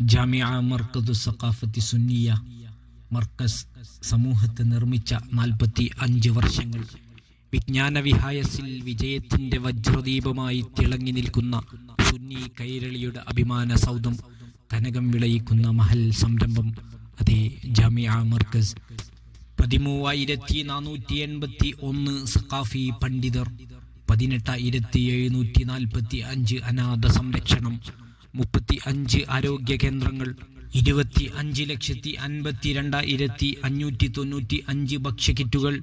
ജാമിയ മർക്കദു സഖാഫത്തി സുന്നിയ മർക്കസ് സമൂഹത്തെ നിർമ്മിച്ച നാൽപ്പത്തി അഞ്ച് വർഷങ്ങൾ. വിജ്ഞാനവിഹായസിൽ വിജയത്തിന്റെ വജ്രദീപമായി തിളങ്ങി നിൽക്കുന്ന സുന്നി കൈരളിയുടെ അഭിമാന സൗധം കനകം വിളയിക്കുന്ന മഹൽ സംരംഭം അതേ ജാമിയ മർക്കസ്. പതിമൂവായിരത്തി നാനൂറ്റി എൺപത്തി ഒന്ന് സഖാഫി പണ്ഡിതർ പതിനെട്ടായിരത്തി എഴുന്നൂറ്റി നാൽപ്പത്തി അഞ്ച് അനാഥ സംരക്ഷണം മുപ്പത്തി അഞ്ച് ആരോഗ്യ കേന്ദ്രങ്ങൾ ഇരുപത്തി അഞ്ച് ലക്ഷത്തി അൻപത്തി രണ്ടായിരത്തി അഞ്ഞൂറ്റി തൊണ്ണൂറ്റി അഞ്ച് ഭക്ഷ്യക്കിറ്റുകൾ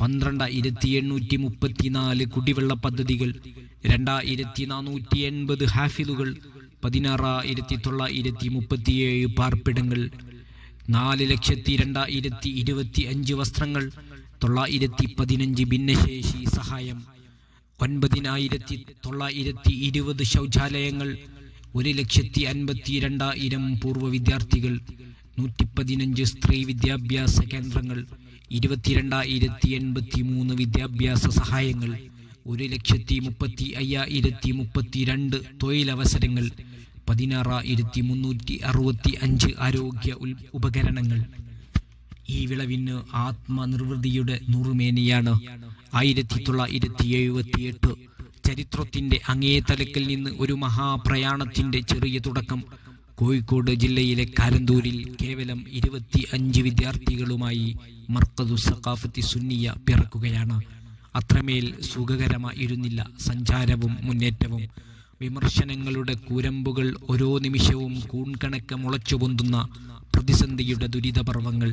പന്ത്രണ്ടായിരത്തി എണ്ണൂറ്റി മുപ്പത്തിനാല് കുടിവെള്ള പദ്ധതികൾ രണ്ടായിരത്തി നാനൂറ്റി എൺപത് ഹാഫിലുകൾ പതിനാറായിരത്തി തൊള്ളായിരത്തി മുപ്പത്തിയേഴ് പാർപ്പിടങ്ങൾ നാല് ലക്ഷത്തി രണ്ടായിരത്തി ഇരുപത്തി അഞ്ച് വസ്ത്രങ്ങൾ തൊള്ളായിരത്തി പതിനഞ്ച് ഭിന്നശേഷി സഹായം ഒൻപതിനായിരത്തി തൊള്ളായിരത്തി ഇരുപത് ശൗചാലയങ്ങൾ ഒരു ലക്ഷത്തി അൻപത്തി രണ്ടായിരം പൂർവ വിദ്യാർത്ഥികൾ നൂറ്റി പതിനഞ്ച് സ്ത്രീ വിദ്യാഭ്യാസ കേന്ദ്രങ്ങൾ ഇരുപത്തിരണ്ടായിരത്തി എൺപത്തി മൂന്ന് വിദ്യാഭ്യാസ സഹായങ്ങൾ ഒരു ലക്ഷത്തി മുപ്പത്തി അയ്യായിരത്തി മുപ്പത്തി രണ്ട് തൊഴിലവസരങ്ങൾ പതിനാറായിരത്തി മുന്നൂറ്റി അറുപത്തി അഞ്ച് ആരോഗ്യ ഉൽ- ഉപകരണങ്ങൾ. ഈ വിളവിന് ആത്മനിർവൃതിയുടെ നൂറുമേനിയാണ് ആയിരത്തി തൊള്ളായിരത്തി എഴുപത്തി എട്ട് ചരിത്രത്തിന്റെ അങ്ങേതലക്കിൽ നിന്ന് ഒരു മഹാപ്രയാണത്തിന്റെ ചെറിയ തുടക്കം. കോഴിക്കോട് ജില്ലയിലെ കാരന്തൂരിൽ കേവലം ഇരുപത്തി അഞ്ച് വിദ്യാർത്ഥികളുമായി മർക്കദു സഖാഫത്തി സുന്നിയ പിറക്കുകയാണ്. അത്രമേൽ സുഖകരമായിരുന്നില്ല സഞ്ചാരവും മുന്നേറ്റവും. വിമർശനങ്ങളുടെ കൂരമ്പുകൾ ഓരോ നിമിഷവും കൂൺകണക്ക് മുളച്ചു പൊന്തുന്ന പ്രതിസന്ധിയുടെ ദുരിതപർവങ്ങൾ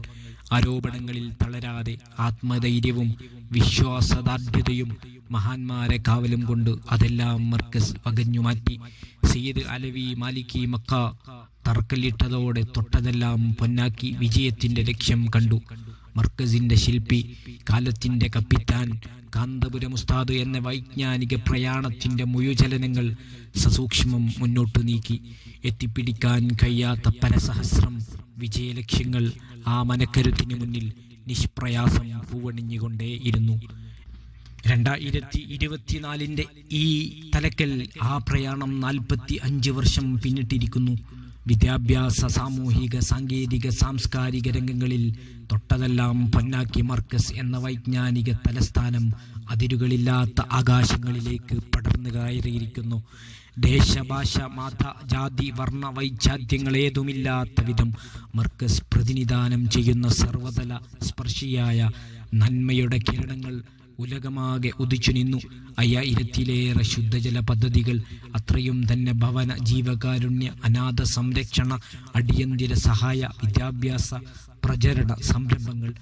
ആരോപണങ്ങളിൽ തളരാതെ ആത്മധൈര്യവും വിശ്വാസദാർഢ്യതയും മഹാന്മാരെ കാവലും കൊണ്ട് അതെല്ലാം മർക്കസ് വകഞ്ഞു മാറ്റി. സയ്യിദ് അലവി മാലിക്കി മക്ക തറക്കല്ലിട്ടതോടെ തൊട്ടതെല്ലാം പൊന്നാക്കി വിജയത്തിന്റെ ലക്ഷ്യം കണ്ടു. മർക്കസിന്റെ ശില്പി കാലത്തിന്റെ കപ്പിത്താൻ കാന്തപുരം ഉസ്താദ് എന്ന വൈജ്ഞാനിക പ്രയാണത്തിന്റെ മുഴുചലനങ്ങൾ സസൂക്ഷ്മം മുന്നോട്ട് നീക്കി. എത്തിപ്പിടിക്കാൻ കഴിയാത്ത പരസഹസ്രം വിജയലക്ഷ്യങ്ങൾ ആ മനക്കരുത്തിന് മുന്നിൽ നിഷ്പ്രയാസം പൂവണിഞ്ഞുകൊണ്ടേയിരുന്നു രണ്ടായിരത്തി ഇരുപത്തിനാലിന്റെ ഈ തലക്കൽ ആ പ്രയാണം നാൽപ്പത്തി അഞ്ച് വർഷം പിന്നിട്ടിരിക്കുന്നു. വിദ്യാഭ്യാസ സാമൂഹിക സാങ്കേതിക സാംസ്കാരിക രംഗങ്ങളിൽ തൊട്ടതെല്ലാം പൊന്നാക്കി മർക്കസ് എന്ന വൈജ്ഞാനിക തലസ്ഥാനം അതിരുകളില്ലാത്ത ആകാശങ്ങളിലേക്ക് പടർന്നു കയറിയിരിക്കുന്നു. ദേശഭാഷ മാത ജാതി വർണ വൈജാത്യങ്ങളേതുമില്ലാത്ത വിധം മർക്കസ് പ്രതിനിധാനം ചെയ്യുന്ന സർവതല സ്പർശിയായ നന്മയുടെ കിരണങ്ങൾ ഉലകമാകെ ഉദിച്ചു നിന്നു. അയ്യായിരത്തിലേറെ ശുദ്ധജല പദ്ധതികൾ അത്രയും തന്നെ ഭവന ജീവകാരുണ്യ അനാഥ സംരക്ഷണ അടിയന്തിര സഹായ വിദ്യാഭ്യാസ പ്രചരണ സംരംഭങ്ങൾ.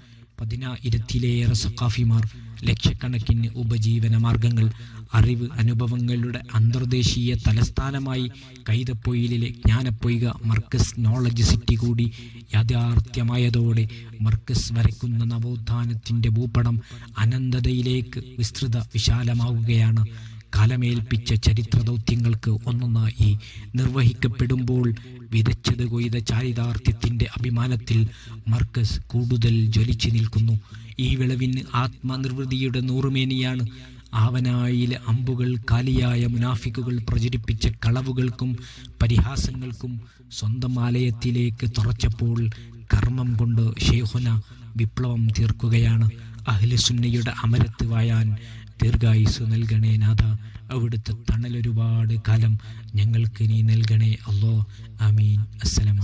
പതിനായിരത്തിലേറെ സഖാഫിമാർ ലക്ഷക്കണക്കിന് ഉപജീവന മാർഗങ്ങൾ അറിവ് അനുഭവങ്ങളുടെ അന്തർദേശീയ തലസ്ഥാനമായി കൈതപ്പൊയിലിലെ ജ്ഞാനപ്പൊയ്ക മർക്കസ് നോളജ് സിറ്റി കൂടി യാഥാർത്ഥ്യമായതോടെ മർക്കസ് വരയ്ക്കുന്ന നവോത്ഥാനത്തിന്റെ ഭൂപടം അനന്തതയിലേക്ക് വിസ്തൃത വിശാലമാവുകയാണ്. കാലമേൽപ്പിച്ച ചരിത്ര ദൗത്യങ്ങൾക്ക് ഒന്നൊന്നായി നിർവഹിക്കപ്പെടുമ്പോൾ വിതച്ചത് കൊയ്ത ചാരിതാർത്ഥ്യത്തിന്റെ അഭിമാനത്തിൽ മർക്കസ് കൂടുതൽ ജ്വലിച്ചു നിൽക്കുന്നു. ഈ വിളവിന് ആത്മനിർവൃതിയുടെ നൂറുമേനിയാണ്. ആവനായിലെ അമ്പുകൾ കാലിയായ മുനാഫിക്കുകൾ പ്രചരിപ്പിച്ച കളവുകൾക്കും പരിഹാസങ്ങൾക്കും സ്വന്തം ആലയത്തിലേക്ക് തുറച്ചപ്പോൾ കർമ്മം കൊണ്ട് ഷെയ്ഹുന വിപ്ലവം തീർക്കുകയാണ്. അഹ്ലസുന്നയുടെ അമരത്ത് വായാൻ ദീർഘായുസ് നൽകണേ നാഥ. അവിടുത്തെ തണലൊരുപാട് കാലം ഞങ്ങൾക്ക് നീ നൽകണേ അല്ലോ ആമീൻ. അസ്സലാമു